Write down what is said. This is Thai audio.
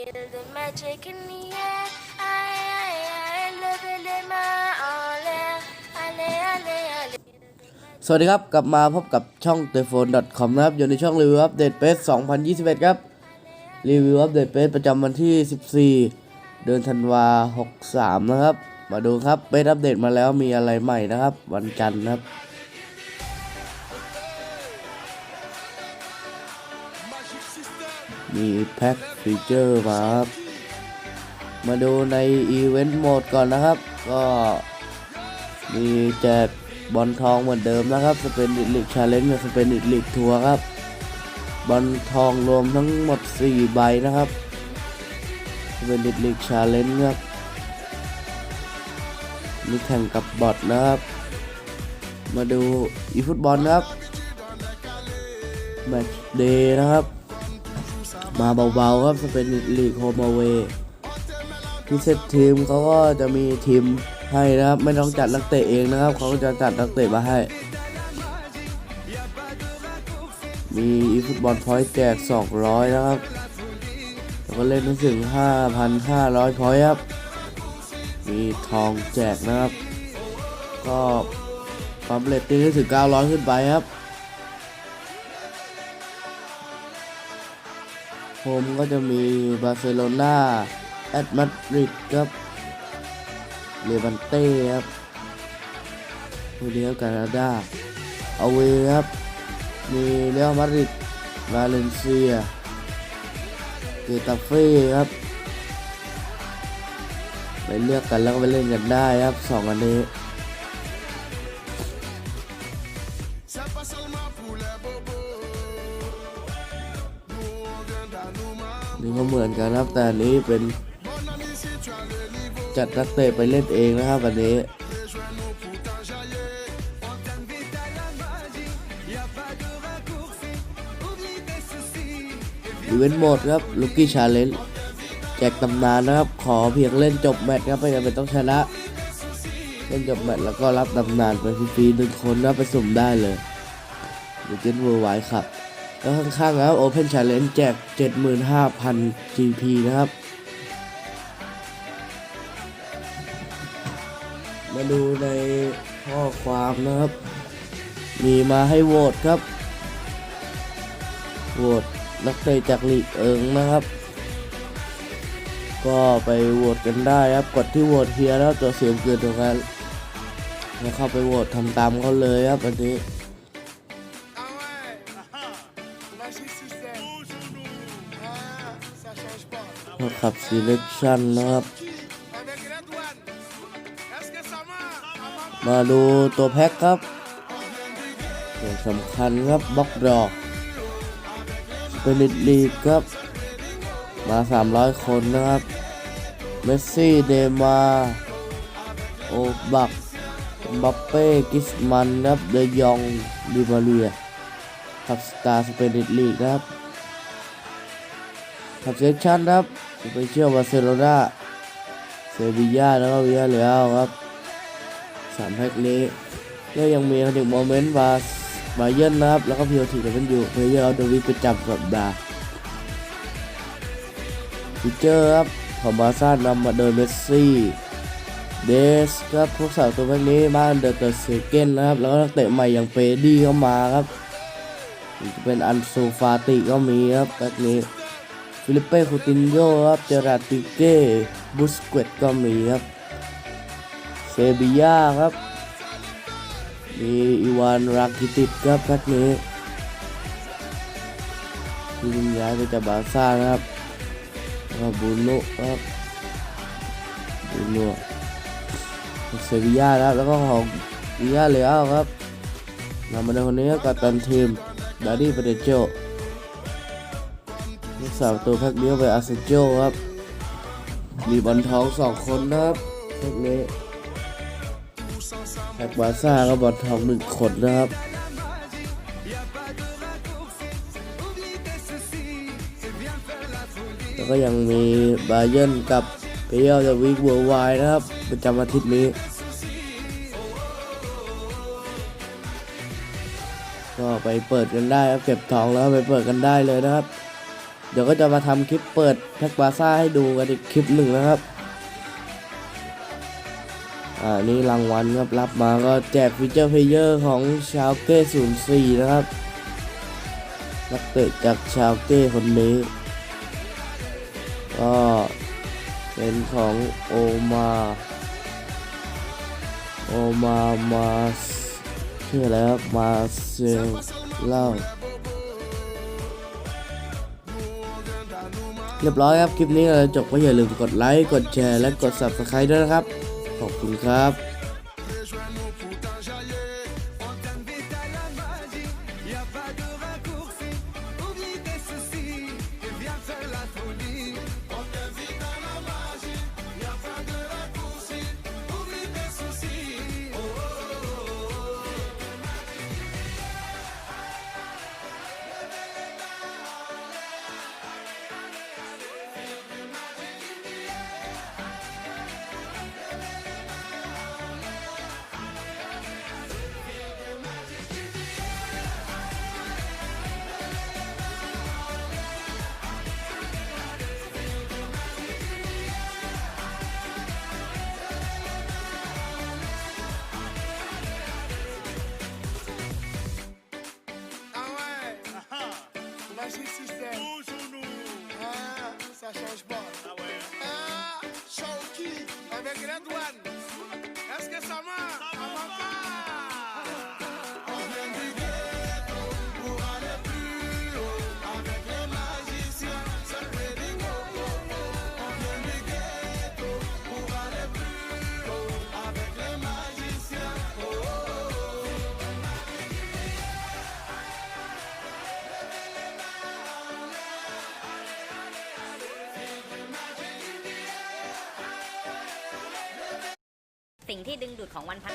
Feel the magic in the air. I, I, I love it in my all air. Ale, ale, ale. สวัสดีครับ กลับมาพบกับช่อง t e l e p h o n e c o m นะครับ อยู่ในช่องรีวิวอัปเดตเปส2021 ครับ รีวิวอัปเดตเปสประจำวันที่ 14 เดือนธันวา63 นะครับ มาดูครับเปสอัปเดตมาแล้วมีอะไรใหม่นะครับ วันจันทร์นะครับ มีแพ็คฟีเจอร์มาครับ มาดูในอีเวนต์โหมดก่อนนะครับ ก็มีแจกบอลทองเหมือนเดิมนะครับสเปนดิลิกชาเลนจ์กับสเปนดิลิกทัวร์ครับบอลทองรวมทั้งหมด 4 ใบนะครับสเปนดิลิกชาเลนจ์ครับมีแข่งกับบอทนะครับ มาดูอีฟุตบอลนะครับแมตช์เดย์นะครับ มาเบาๆครับสเป็นลีกโฮมเวพิเศษทีมเขาก็จะมีทีมให้นะครับ ไม่ต้องจัดนักเตะเองนะครับ เขาก็จะจัดนักเตะมาให้ มีอีฟุตบอลพอยต์แจก 200 นะครับแล้วก็เล่นถึง 5,500 พอยต์ครับ มีทองแจกนะครับ ก็ความเรตติ้งได้ถึง 900 ขึ้นไปครับ โฮมก็จะมีบาร์เซโลนาแอตมาดริดครับเลวันเต้ครับโอเดียกานาดาเอาเวครับ มีเรอัลมาดริดวาเลนเซีย เกตาเฟ่ครับ ไปเลือกกันแล้วก็ไปเล่นกันได้ครับสองอันนี้ ก็เหมือนกันครับ แต่อันนี้เป็นจัดนักเตะไปเล่นเองนะครับวันนี้อีเวนต์หมดครับลูกี้ชาเลนจ์แจกตำนานนะครับ ขอเพียงเล่นจบแมตช์ครับไม่จำเป็นต้องชนะ เล่นจบแมตช์แล้วก็รับตำนานไปฟรีๆหนึ่งคนนะไปสุ่มได้เลยดูเจนเวอร์ไวครับ แล้วข้างๆแล้ว Open Challenge แจก 75,000 GP นะครับ มาดูในข้อความนะครับ มีมาให้โหวตครับ โหวตนักเตะจากลีกเอิงนะครับ ก็ไปโหวตกันได้ครับ กดที่โหวตเฮียแล้วตัวเสียงเกินตรงนั้นแล้วเข้าไปโหวตทำตามเขาเลยครับอันนี้ Ah, ça change pas. มาขับ selection นะครับ มาดูตัวแพ็คครับอย่างสำคัญครับบล็อกดอกเป็นลีกครับ มา 300 คนนะครับ เมสซี่ เดมา โอบักบัปเป้ กิสมันครับ เดยองดิมาเรียขับสตาร์สเปนิดลีกนะครับ ขับเซชั่นครับไปเชื่อบาร์เซโลนาเซบีย่าแล้วก็วิยาเรียลครับสามแพ็คนี้ก็ยังมีถึงโมเมนต์บาสบาเยนนะครับ แล้วก็พีโอทีกับเป็นอยู่เพลเยอร์เอาเดวิดประจำสัปดาห์ฟิเจอร์ครับของบาซ่านำมาโดยเมสซี่เดสครับพวกสาวตัวแพ็คนี้บ้านเดอะเตอร์เซเกนนะครับ แล้วก็นักเตะใหม่อย่างเปดี้เข้ามาครับ เป็นอันโซฟาติก็มีครับแพ็คนี้ ฟิลิปเป้คูตินโยครับเจอราติเก้บุสเกตก็มีครับเซบียาครับ มีอีวานราคิติดครับแพ็คนี้ที่ยิงย้ายไปจากบาซ่านะครับแล้วบูโน่ครับบูโน่เซบียาครับแล้วก็ของอีย่าเลอาครับนำมาในคนนี้กับตันทีมดาดี้ปเดโจ ลูกสาวตัวแพ็คนี้ไปอาเซโจครับมีบอลทองสองคนนะครับแพ็คนี้แพ็กบาซ่าก็บอลทองหนึ่งคนนะครับแล้วก็ยังมีบาเยร์นกับเปียลจากวีคเวิร์ไวนะครับประจำอาทิตย์นี้ก็ไปเปิดกันได้ครับเก็บทองแล้วไปเปิดกันได้เลยนะครับ เดี๋ยวก็จะมาทำคลิปเปิดแพ็กบาซ่าให้ดูกันอีกคลิปหนึ่งนะครับ อ่านี่รางวัลครับรับมาก็แจกฟีเจอร์เพลเยอร์ของชาวเก้04นะครับ นักเตะจากชาวเก้คนนี้ ก็เป็นของโอมาโอมามาชื่ออะไรครับมาเซลเล่า เรียบร้อยครับ คลิปนี้เราจบก็อย่าลืมกดไลค์ กดแชร์ และกด subscribe ด้วยนะครับ ขอบคุณครับ สิ่งที่ดึงดูดของวันพัน